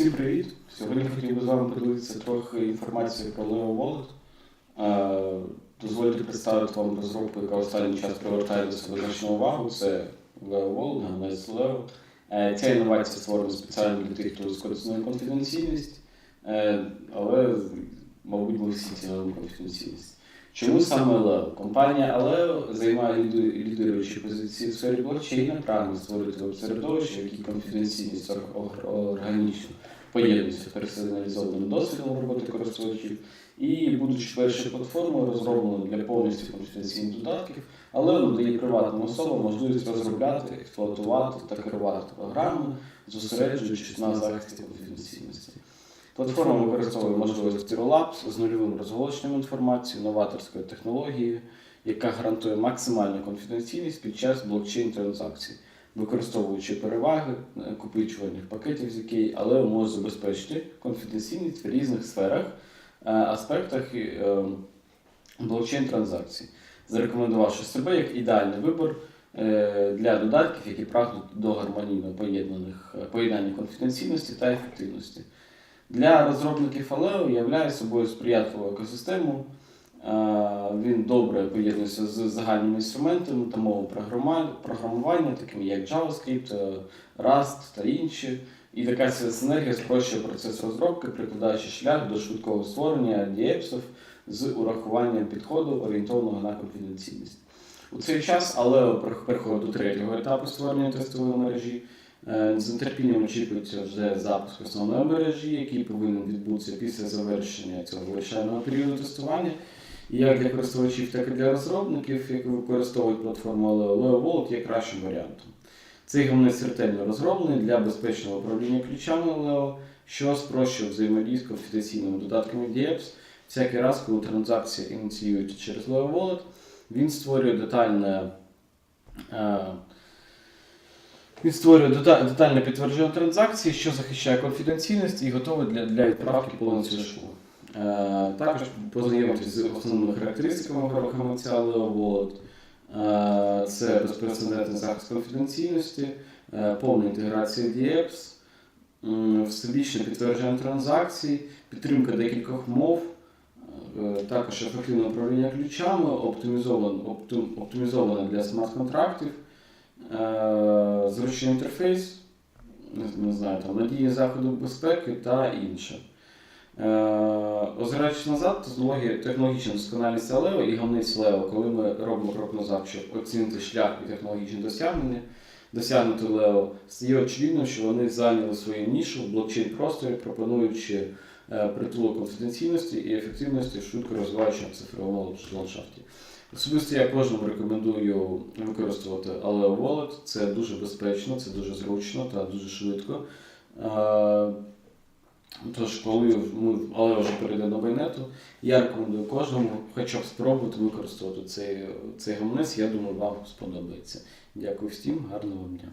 Всім привіт! Сьогодні хотів би з вами поділитися трохи інформацією про Leo Wallet. Е, Дозвольте представити вам розробку, яка останній час привертає до себе значну увагу. Це Leo Wallet, гаманець Leo. Е, Ця інновація створена спеціально для тих, хто скористує конфіденційність, Е, але, мабуть, ми всі цінуємо конфіденційність. Чому саме Leo? Компанія Aleo займає лідируючі позиції в сфері блокчейна, прагне створити середовище, в якій конфіденційність ор- ор- органічно поєднується з персоналізованим досвідом роботи користувачів. І, будучи першою платформою, розробленою для повністю конфіденційних додатків, але надає приватним особам можливість розробляти, експлуатувати та керувати програмами, зосереджуючись на захисті конфіденційності. Платформа використовує можливості Rollups з нульовим розголошенням інформації, новаторською технологією, яка гарантує максимальну конфіденційність під час блокчейн-транзакцій, використовуючи переваги накопичувальних пакетів ZK, але може забезпечити конфіденційність в різних сферах, е, аспектах е, блокчейн-транзакцій, зарекомендувавши себе як ідеальний вибір е, для додатків, які прагнуть до гармонійно поєднаних е, поєднання конфіденційності та ефективності. Для розробників Aleo являє собою сприятливу екосистему. Е, Він добре поєднується з загальними інструментами та мовою програмування, такими як JavaScript, е, Rust та інші. І така синергія спрощує процес розробки, прикладаючи шлях до швидкого створення дієпсів з урахуванням підходу, орієнтованого на конфіденційність. У цей час Aleo переходить до третього етапу створення тестової мережі. Е, З нетерпінням очікується вже запуск основної мережі, який повинен відбутися після завершення цього вирішального періоду тестування. І як для користувачів, так і для розробників, які використовують платформу Leo, Leo Wallet є кращим варіантом. Цей гаманець ретельно розроблений для безпечного управління ключами Leo, що спрощує взаємодію з конфіденційними додатками DEPS. Всякий раз, коли транзакція ініціюється через Leo Wallet, він створює детальне. Він створює дета- детальне підтвердження транзакції, що захищає конфіденційність і готовий для, для відправки повністю шляху. Е, також познайомитися з основними характеристиками Leo Wallet. Е, Це безпрецедентний захист конфіденційності, е, повна інтеграція м, всебічне підтвердження транзакцій, підтримка декількох мов, е, також ефективне управління ключами, оптимізоване, оптим- оптимізоване для смарт-контрактів, зручний інтерфейс, не, знаю, там, надії заходу безпеки та інше. Е, Озираючись назад, технологічна досконалість Лео і гамниць Лео, коли ми робимо крок назад, щоб оцінити шлях і технологічні досягнення, досягнути Лео, стає очевидно, що вони зайняли свою нішу в блокчейн-просторі, пропонуючи е, притулок конфіденційності і ефективності швидко розвиваючому цифровому ландшафті. Особисто я кожному рекомендую використовувати Aleo Wallet. Це дуже безпечно, це дуже зручно та дуже швидко. Тож, коли ми але вже перейде до байнету, я рекомендую кожному хоча б спробувати використовувати цей, цей гаманець. Я думаю, вам сподобається. Дякую всім, гарного дня.